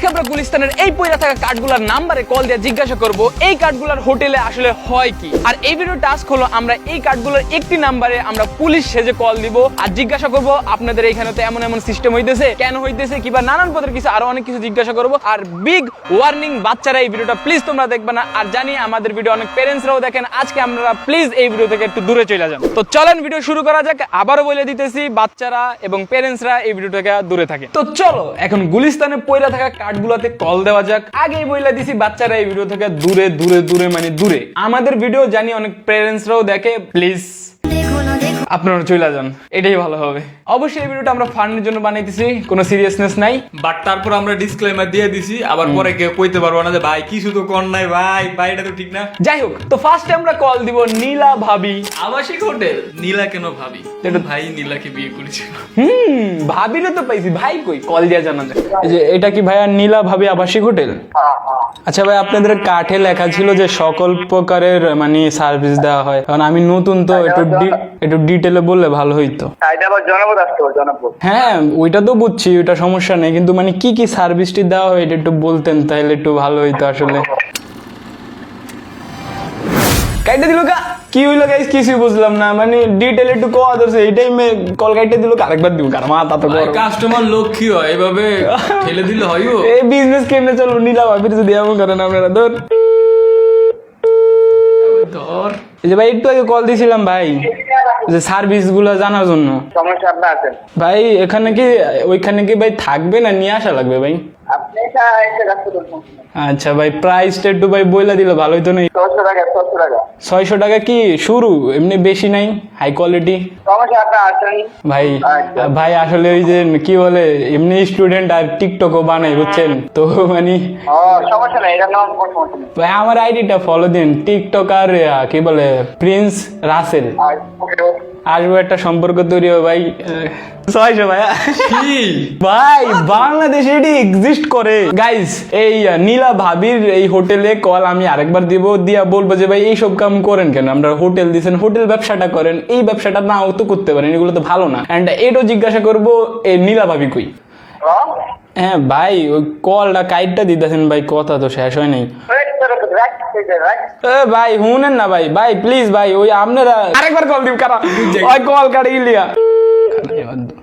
আজকে আমরা গুলিস্তানের এই পয়লা থাকা কার্ডগুলোর নাম্বারে কল দিয়ে জিজ্ঞাসা করব, এই কার্ডগুলোর হোটেলে আসলে হয় কি? আর এই ভিডিও টাস্ক হলো আমরা এই কার্ডগুলোর একটি নাম্বারে আমরা পুলিশ সেজে কল দিব আর জিজ্ঞাসা করব, আপনাদের এখানে তো এমন এমন সিস্টেম হইতেছে, কেন হইতেছে, কিবা নানান পদের কিছু আরও অনেক কিছু জিজ্ঞাসা করব। আর বিগ ওয়ার্নিং বাচ্চারা এই ভিডিওটা প্লিজ তোমরা দেখবে না। আর জানি আমাদের ভিডিও অনেক প্যারেন্টসরাও দেখেন, আজকে আমরা প্লিজ এই ভিডিও থেকে একটু দূরে চলে যান তো চলেন ভিডিও শুরু করা যাক, আবারও বলে দিতেছি, বাচ্চারা এবং প্যারেন্টসরা এই ভিডিও থেকে দূরে থাকে। তো চলো, এখন গুলিস্তানে পয়লা থাকা কার্ডগুলোতে কল দেওয়া যাক। আগেই বইলা দিছি, বাচ্চারা এই ভিডিও থেকে দূরে দূরে দূরে মানে দূরে। আমাদের ভিডিও জানি অনেক প্যারেন্টসরাও দেখে প্লিজ আপনারা চলে যান। এটাই ভালো হবে। অবশ্যই এই ভিডিওটা আমরা ফান্ডের জন্য বানাইতেছি কোনো সিরিয়াসনেস নাই। বাট তারপর আমরা ডিসক্লেমার দিয়ে দিছি আবার পরে কেউ কইতে পারব না যে ভাই কি শুধু কর নাই ভাই ভাই এটা তো ঠিক না। যাই হোক তো ফার্স্টে আমরা কল দিব নীলা ভাবি। আবাসিক হোটেল? নীলা কেন ভাবি? এটা- ভাই নীলাকে বিয়ে করেছে। হুম ভাবিলে তো পাইছি। ভাই কই? কল দিয়া জানা যায়। এই যে এটা কি ভাইয়া নীলা ভাবি আবাসিক হোটেল? আচ্ছা ভাই আপনাদের কাঠে লেখা ছিল যে সকল প্রকারের মানে সার্ভিস দেওয়া হয়। কারণ আমি নতুন তো একটু ডি- একটু ডিটেলে বললে ভালো হইতো। হ্যাঁ ওইটা তো বুঝছি ওইটা সমস্যা নেই কিন্তু মানে কি কি সার্ভিসটি দেওয়া হয় এটা একটু বলতেন তাহলে একটু ভালো হইতো আসলে। কাইটে দিল কা? কি হইল গাইস কিছুই বুঝলাম না মানে ডিটেল একটু কোয়া এই টাইমে কল কাইটে দিল আরেকবার দিব কার মাথা তো গরম। কাস্টমার লক্ষ্মী হয় এভাবে ঠেলে দিলে হইও এই বিজনেস কেমনে চলবো? নিলাম ভাবির যদি এমন করেন আপনারা ধর। ধর। যে ভাই একটু আগে কল দিছিলাম ভাই যে সার্ভিসগুলো জানার জন্য। সমস্যা আপনার আছে? ভাই এখানে কি ওইখানে কি ভাই থাকবে না নিয়ে আসা লাগবে ভাই? আচ্ছা ভাই প্রাইসটা একটু ভাই বইলা দিলে ভালো হইতো না ছশো টাকা ছশো টাকা। ছয়শো টাকা কি শুরু? এমনি বেশি নাই? হাই কোয়ালিটি ভাই আচ্ছা। ভাই আসলে ওই যে কি বলে এমনি স্টুডেন্ট আর টিকটকও বানাই বুঝছেন? তো মানে নেই নেই। ভাই আমার আইডিটা ফলো দিন। টিকটক আর কি বলে প্রিন্স রাসেল ওকে, ওকে। আসব একটা সম্পর্ক তৈরি হবে ভাই ছয়শো ভাই কি? ভাই বাংলাদেশে এটি এক্সিস্ট করে। গাইস এই নীলা ভাবির এই হোটেলে কল আমি আরেকবার দিব দিয়া বলব যে ভাই এইসব কাম করেন কেন? আমরা হোটেল দিছেন হোটেল ব্যবসাটা করেন। এই ব্যবসাটা নাও তো করতে পারেন এগুলো তো ভালো না। এন্ড এটাও জিজ্ঞাসা করব এই নীলা ভাবি কই? হ্যাঁ? হ্যাঁ ভাই ওই কলটা কাইটটা দিতেছেন ভাই কথা তো শেষ হয় নাই। ভাই শুনেন না ভাই। ভাই প্লিজ ভাই ওই আপনারা আরেকবার কল দিব কারা? ওই কল কাটে 연도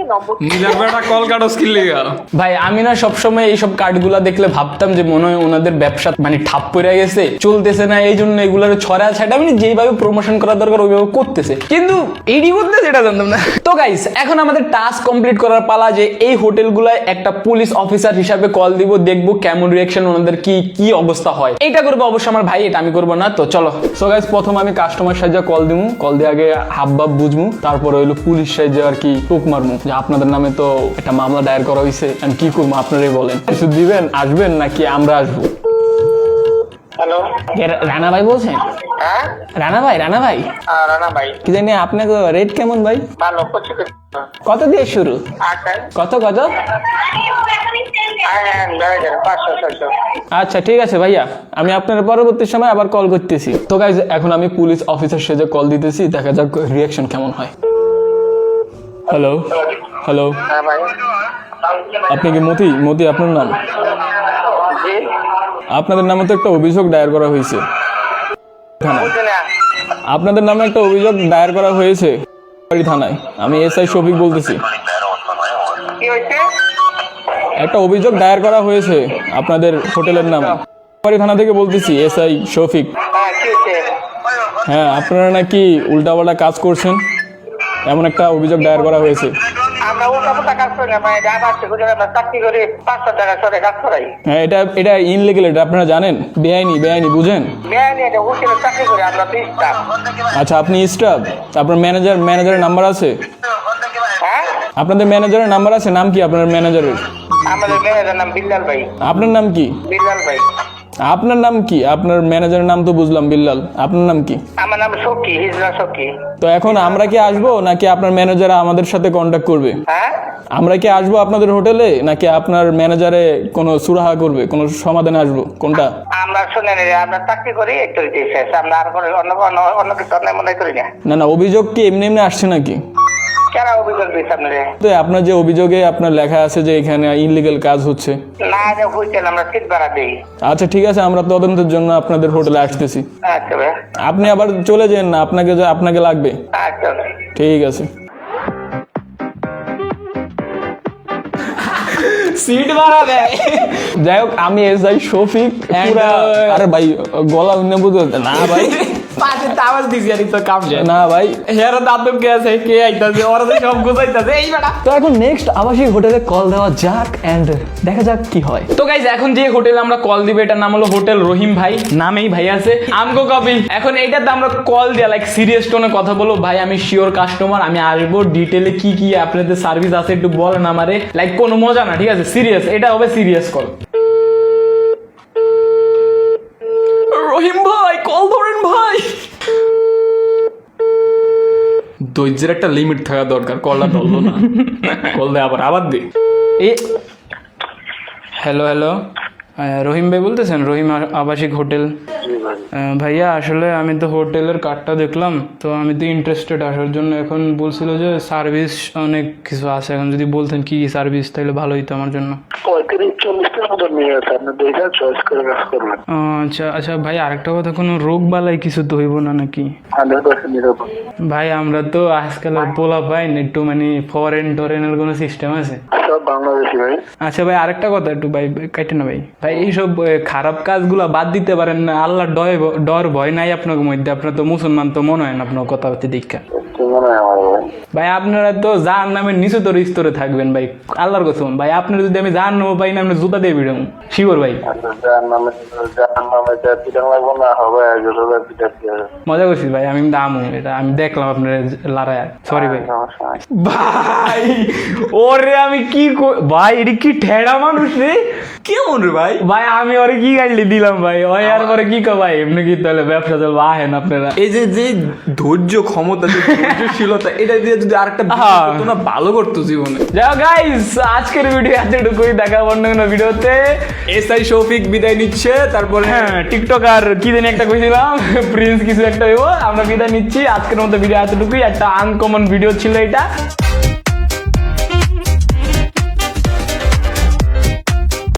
ইলিয়া নীলার বেটা কল কাটো স্কিল লেগা। ভাই আমি না সবসময় এইসব কার্ডগুলা দেখলে ভাবতাম যে মনে হয় ওনাদের ব্যবসা মানে ঠাপ পড়ে গেছে চলতেছে না এই জন্য এগুলোর ছড়া ছাড়া মানে যেভাবে প্রমোশন করা দরকার ওইভাবে করতেছে। কিন্তু এইডি করতে সেটা জানতাম না। তো গাইস এখন আমাদের টাস্ক কমপ্লিট করার পালা যে এই হোটেলগুলায় একটা পুলিশ অফিসার হিসাবে কল দিব দেখব কেমন রিয়াকশন ওনাদের কি কি অবস্থা হয়। এটা করব অবশ্য আমার ভাই এটা আমি করব না তো চলো। সো গাইস প্রথম আমি কাস্টমার সাহায্যে কল দিমু কল দিয়ে আগে হাব ভাব বুঝমু তারপর হইল পুলিশ সাহায্যে আর কি টুক মারমু। যে আপনাদের নামে তো একটা মামলা দায়ের করা হয়েছে আমি কি করব আপনারাই বলেন। কিছু দিবেন আসবেন নাকি আমরা আসব? হ্যালো? রানা ভাই বলছেন? হ্যাঁ? রানা ভাই রানা ভাই। রানা ভাই। কি জানি আপনাকে রেট কেমন ভাই? ভালো কত দিয়ে শুরু? কত কত? হ্যাঁ হ্যাঁ আচ্ছা ঠিক আছে ভাইয়া আমি আপনার পরবর্তী সময় আবার কল করতেছি। তো গাইজ এখন আমি পুলিশ অফিসার সেজে কল দিতেছি দেখা যাক রিয়াকশন কেমন হয়। হ্যালো হ্যালো হ্যাঁ ভাই। আপনি কি মতি? মতি আপনার নাম? আপনাদের নামে তো একটা অভিযোগ দায়ের করা হয়েছে। আপনাদের নামে একটা অভিযোগ দায়ের করা হয়েছে থানায়। আমি এসআই শফিক বলতেছি। একটা অভিযোগ দায়ের করা হয়েছে আপনাদের হোটেলের নামে। থানা থেকে বলতেছি এসআই শফিক। হ্যাঁ হ্যাঁ আপনারা নাকি উল্টাপাল্টা কাজ করছেন? এমন একটা অভিযোগ দায়ের করা হয়েছে। আমরা উল্টা পুল্টা কাজ করি না ভাই ডাব আসছে গুজরাট আমরা চাকরি করি পাঁচশো টাকা সরে কাজ করাই। হ্যাঁ এটা এটা ইনলিগেল এটা আপনারা জানেন? বেআইনি বেআইনি বুঝেন? আচ্ছা আপনি স্টাফ আপনার ম্যানেজার ম্যানেজারের নাম্বার আছে? হ্যাঁ? আপনাদের ম্যানেজারের নাম্বার আছে? নাম কি আপনার ম্যানেজারের আমাদের ম্যানেজার নাম বিল্লাল ভাই। আপনার নাম কি? বিল্লাল ভাই। আপনার নাম কি? আপনার ম্যানেজারের নাম তো বুঝলাম বিল্লাল। আপনার নাম কি? আমার নাম সখী হিজরা সখী। তো এখন আমরা কি আসব নাকি আপনার ম্যানেজার আমাদের সাথে কন্ট্যাক্ট করবে? হ্যাঁ? আমরা কি আসব আপনাদের হোটেলে নাকি আপনার ম্যানেজারে কোনো সুরাহা করবে কোনো সমাধানে আসব? কোনটা? আমরা শুনে নিই আমরা চাকরি করি একটু আমরা আর অন্য অন্য অন্য কিছু মনে করি না। না না অভিযোগ কি এমনি এমনি আসছে নাকি? কেন অভিযোগ আপনারে? আপনার যে অভিযোগে আপনার লেখা আছে যে এখানে ইনলিগাল কাজ হচ্ছে। না আমরা সিট ভাড়া দিই। আচ্ছা ঠিক আছে আমরা তদন্তের জন্য আপনাদের হোটেলে আসতেছি। আচ্ছা ভাই। আপনি আবার চলে যান না আপনাকে যে আপনাকে লাগবে। আচ্ছা ঠিক আছে। সিট ভাড়া দেয়। যাই হোক আমি এস আই শফিক পুরা আরে ভাই গলা উন্নে বুঝতে না ভাই। পাশে তো আওয়াজ দিছি আর তো কাম না ভাই। হের দাদু কে আছে? কে আইতাছে? ওরা তো সব গুছাইতাছে। এই বেটা। তো এখন নেক্সট আবাসিক হোটেলে কল দেওয়া যাক এন্ড দেখা যাক কি হয়। তো গাইজ এখন যে হোটেলে আমরা কল দিব এটার নাম হলো হোটেল রহিম ভাই। নামেই ভাই আছে। আমগো কবি এখন এইটাতে আমরা কল দিয়া লাইক সিরিয়াস টোনে কথা বলো ভাই আমি শিওর কাস্টমার আমি আসব ডিটেলে কি কি আপনাদের সার্ভিস আছে একটু বলেন আমারে। লাইক কোনো মজা না ঠিক আছে? সিরিয়াস এটা হবে সিরিয়াস কল রহিম ভাই কল ধরেন ভাই ধৈর্যের একটা লিমিট থাকা দরকার কলটা ধরলো না। কল দে আবার আবার দে। এই হ্যালো হ্যালো রহিম ভাই বলতেছেন রহিম আবাসিক হোটেল। ভাইয়া আসলে আমি তো হোটেলের কার্ডটা দেখলাম তো আমি তো ইন্টারেস্টেড আসার জন্য এখন বলছিল যে সার্ভিস অনেক কিছু আছে এখন যদি বলতেন কি সার্ভিস তাহলে ভালো হতো আমার জন্য। আচ্ছা আচ্ছা ভাই আরেকটা কথা কোনো রোগ বালাই কিছু তো হইব না নাকি? ভাই আমরা তো আজকাল পোলা পাই না একটু মানে ফরেন টরেনের কোনো সিস্টেম আছে। ভাই। আচ্ছা ভাই আরেকটা কথা একটু ভাই কাটে না ভাই। ভাই এইসব খারাপ কাজগুলো বাদ দিতে পারেন না। আল্লাহর ডয় ডর ভয় নাই আপনার মধ্যে। আপনার তো মুসলমান তো মনে হয় না আপনার কথা হচ্ছে দীক্ষা। ভাই আপনারা তো যার নামে নিচুতর স্তরে থাকবেন ভাই আল্লাহর কসম। ভাই আপনার যদি আমি জান নেব পাই না আপনি জুতা দিয়ে বিড়াম শিওর ভাই। আচ্ছা নামে নামে মজা করছি ভাই আমি দামু এটা আমি দেখলাম আপনার লড়াই সরি ভাই। ভাই ওরে আমি কি ভাই এটি কি ঠেড়া মানুষ রে? কেমন রে ভাই? ভাই আমি ওরে কি গাইলি দিলাম ভাই? ওই আর পরে কি কো ভাই? এমনি কি তাহলে ব্যবসা চলবে? আহেন আপনারা। এই যে যে ধৈর্য ক্ষমতা ধৈর্যশীলতা এটা দিয়ে যদি আরেকটা তোমরা। ভালো করতো জীবনে। যাও গাইস আজকের ভিডিও এতটুকুই। দেখা অন্য কোনো ভিডিওতে এস আই শফিক বিদায় নিচ্ছে তারপরে হ্যাঁ টিকটক আর কি জানি একটা কইছিলাম প্রিন্স কিছু একটা হইব আমরা বিদায় নিচ্ছি। আজকের মতো ভিডিও এতটুকুই একটা আনকমন ভিডিও ছিল এটা।